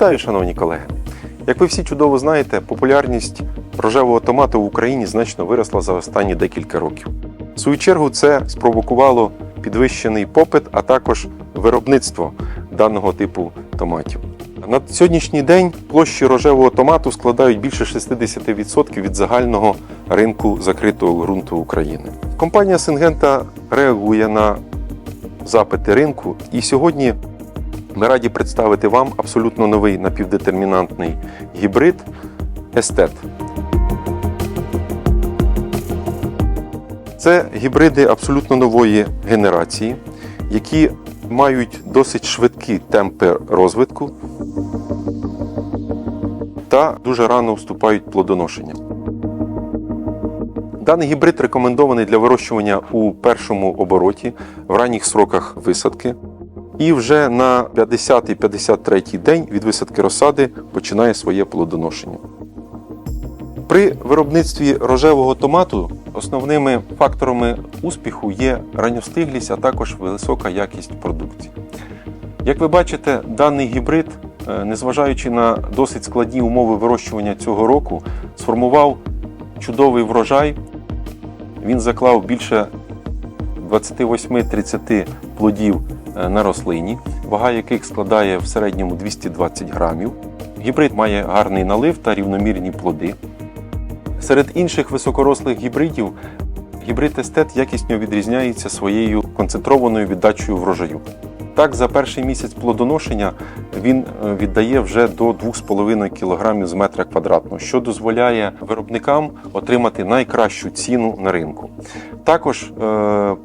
Вітаю, шановні колеги! Як ви всі чудово знаєте, популярність рожевого томату в Україні значно виросла за останні декілька років. В свою чергу це спровокувало підвищений попит, а також виробництво даного типу томатів. На сьогоднішній день площі рожевого томату складають більше 60% від загального ринку закритого ґрунту України. Компанія Сингента реагує на запити ринку, і сьогодні ми раді представити вам абсолютно новий напівдетермінантний гібрид Естет. Це гібриди абсолютно нової генерації, які мають досить швидкі темпи розвитку та дуже рано вступають плодоношення. Даний гібрид рекомендований для вирощування у першому обороті в ранніх сроках висадки. І вже на 50-53 день від висадки розсади починає своє плодоношення. При виробництві рожевого томату основними факторами успіху є ранньостиглість, а також висока якість продукції. Як ви бачите, даний гібрид, е, незважаючи на досить складні умови вирощування цього року, сформував чудовий врожай. Він заклав більше 28-30 плодів на рослині, вага яких складає в середньому 220 грамів. Гібрид має гарний налив та рівномірні плоди. Серед інших високорослих гібридів гібрид естет якісно відрізняється своєю концентрованою віддачею врожаю. Так, за перший місяць плодоношення він е, віддає вже до 2,5 кг з метра квадратного, що дозволяє виробникам отримати найкращу ціну на ринку. Також е,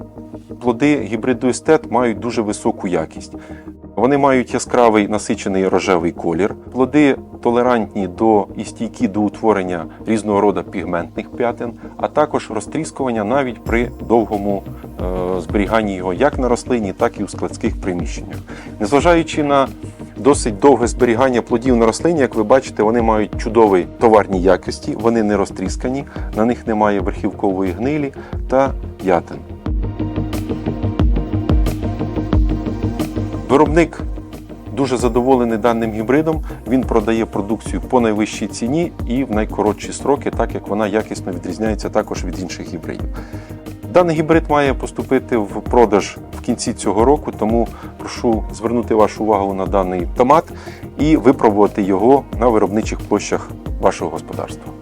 плоди гібриду естет мають дуже високу якість. Вони мають яскравий насичений рожевий колір. Плоди толерантні до і стійкі до утворення різного роду пігментних п'ятин, а також розтріскування навіть при довгому е, зберіганні його як на рослині, так і у складських приміщеннях. Незважаючи на досить довге зберігання плодів на рослині, як ви бачите, вони мають чудові товарні якості, вони не розтріскані, на них немає верхівкової гнилі та п'ятин. Виробник дуже задоволений даним гібридом. Він продає продукцію по найвищій ціні і в найкоротші строки, так як вона якісно відрізняється також від інших гібридів. Даний гібрид має поступити в продаж в кінці цього року, тому прошу звернути вашу увагу на даний томат і випробувати його на виробничих площах вашого господарства.